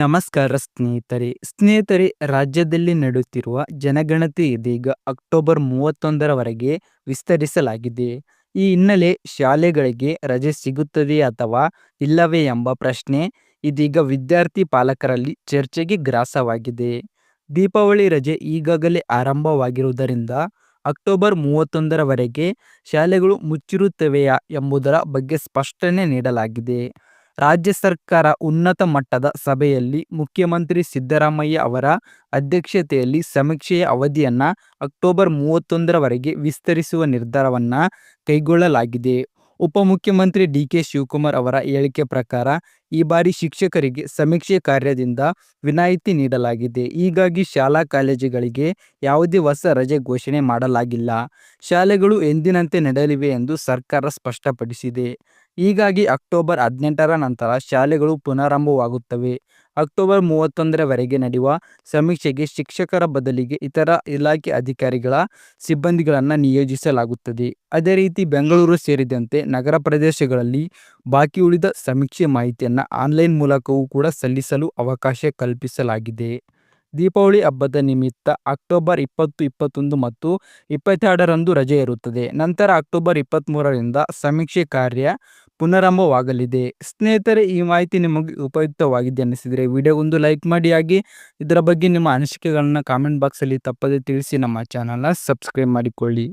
ನಮಸ್ಕಾರ ಸ್ನೇಹಿತರೆ. ಸ್ನೇಹಿತರೆ, ರಾಜ್ಯದಲ್ಲಿ ನಡೆಯುತ್ತಿರುವ ಜನಗಣತಿ ಇದೀಗ ಅಕ್ಟೋಬರ್ ಮೂವತ್ತೊಂದರವರೆಗೆ ವಿಸ್ತರಿಸಲಾಗಿದೆ. ಈ ಹಿನ್ನೆಲೆ ಶಾಲೆಗಳಿಗೆ ರಜೆ ಸಿಗುತ್ತದೆಯೇ ಅಥವಾ ಇಲ್ಲವೇ ಎಂಬ ಪ್ರಶ್ನೆ ಇದೀಗ ವಿದ್ಯಾರ್ಥಿ ಪಾಲಕರಲ್ಲಿ ಚರ್ಚೆಗೆ ಗ್ರಾಸವಾಗಿದೆ. ದೀಪಾವಳಿ ರಜೆ ಈಗಾಗಲೇ ಆರಂಭವಾಗಿರುವುದರಿಂದ ಅಕ್ಟೋಬರ್ ಮೂವತ್ತೊಂದರವರೆಗೆ ಶಾಲೆಗಳು ಮುಚ್ಚಿರುತ್ತವೆಯಾ ಎಂಬುದರ ಬಗ್ಗೆ ಸ್ಪಷ್ಟನೆ ನೀಡಲಾಗಿದೆ. ರಾಜ್ಯ ಸರ್ಕಾರ ಉನ್ನತ ಮಟ್ಟದ ಸಭೆಯಲ್ಲಿ ಮುಖ್ಯಮಂತ್ರಿ ಸಿದ್ದರಾಮಯ್ಯ ಅವರ ಅಧ್ಯಕ್ಷತೆಯಲ್ಲಿ ಸಮೀಕ್ಷೆಯ ಅವಧಿಯನ್ನು ಅಕ್ಟೋಬರ್ ಮೂವತ್ತೊಂದರವರೆಗೆ ವಿಸ್ತರಿಸುವ ನಿರ್ಧಾರವನ್ನು ಕೈಗೊಳ್ಳಲಾಗಿದೆ. ಉಪಮುಖ್ಯಮಂತ್ರಿ ಡಿ ಕೆ ಶಿವಕುಮಾರ್ ಅವರ ಹೇಳಿಕೆ ಪ್ರಕಾರ ಈ ಬಾರಿ ಶಿಕ್ಷಕರಿಗೆ ಸಮೀಕ್ಷೆ ಕಾರ್ಯದಿಂದ ವಿನಾಯಿತಿ ನೀಡಲಾಗಿದೆ. ಹೀಗಾಗಿ ಶಾಲಾ ಕಾಲೇಜುಗಳಿಗೆ ಯಾವುದೇ ಹೊಸ ರಜೆ ಘೋಷಣೆ ಮಾಡಲಾಗಿಲ್ಲ. ಶಾಲೆಗಳು ಎಂದಿನಂತೆ ನಡೆಯಲಿವೆ ಎಂದು ಸರ್ಕಾರ ಸ್ಪಷ್ಟಪಡಿಸಿದೆ. ಹೀಗಾಗಿ ಅಕ್ಟೋಬರ್ ಹದಿನೆಂಟರ ನಂತರ ಶಾಲೆಗಳು ಪುನರಾರಂಭವಾಗುತ್ತವೆ ಅಕ್ಟೋಬರ್ ಮೂವತ್ತೊಂದರವರೆಗೆ ನಡೆಯುವ ಸಮೀಕ್ಷೆಗೆ ಶಿಕ್ಷಕರ ಬದಲಿಗೆ ಇತರ ಇಲಾಖೆ ಅಧಿಕಾರಿಗಳ ಸಿಬ್ಬಂದಿಗಳನ್ನು ನಿಯೋಜಿಸಲಾಗುತ್ತದೆ. ಅದೇ ರೀತಿ ಬೆಂಗಳೂರು ಸೇರಿದಂತೆ ನಗರ ಪ್ರದೇಶಗಳಲ್ಲಿ ಬಾಕಿ ಉಳಿದ ಸಮೀಕ್ಷೆ ಮಾಹಿತಿಯನ್ನು ಆನ್ಲೈನ್ ಮೂಲಕವೂ ಕೂಡ ಸಲ್ಲಿಸಲು ಅವಕಾಶ ಕಲ್ಪಿಸಲಾಗಿದೆ. ದೀಪಾವಳಿ ಹಬ್ಬದ ನಿಮಿತ್ತ ಅಕ್ಟೋಬರ್ ಇಪ್ಪತ್ತು, ಇಪ್ಪತ್ತೊಂದು ಮತ್ತು ಇಪ್ಪತ್ತೆರಡರಂದು ರಜೆ ಇರುತ್ತದೆ. ನಂತರ ಅಕ್ಟೋಬರ್ ಇಪ್ಪತ್ತ್ಮೂರರಿಂದ ಸಮೀಕ್ಷೆ ಕಾರ್ಯ ಪುನರಾರಂಭವಾಗಲಿದೆ. ಸ್ನೇಹಿತರೆ, ಈ ಮಾಹಿತಿ ನಿಮಗೆ ಉಪಯುಕ್ತವಾಗಿದೆ ಅನ್ನಿಸಿದರೆ ವಿಡಿಯೋಗೊಂದು ಲೈಕ್ ಮಾಡಿ ಆಗಿ ಇದರ ಬಗ್ಗೆ ನಿಮ್ಮ ಅನಿಸಿಕೆಗಳನ್ನು ಕಾಮೆಂಟ್ ಬಾಕ್ಸಲ್ಲಿ ತಪ್ಪದೇ ತಿಳಿಸಿ ನಮ್ಮ ಚಾನಲ್ನ ಸಬ್ಸ್ಕ್ರೈಬ್ ಮಾಡಿಕೊಳ್ಳಿ.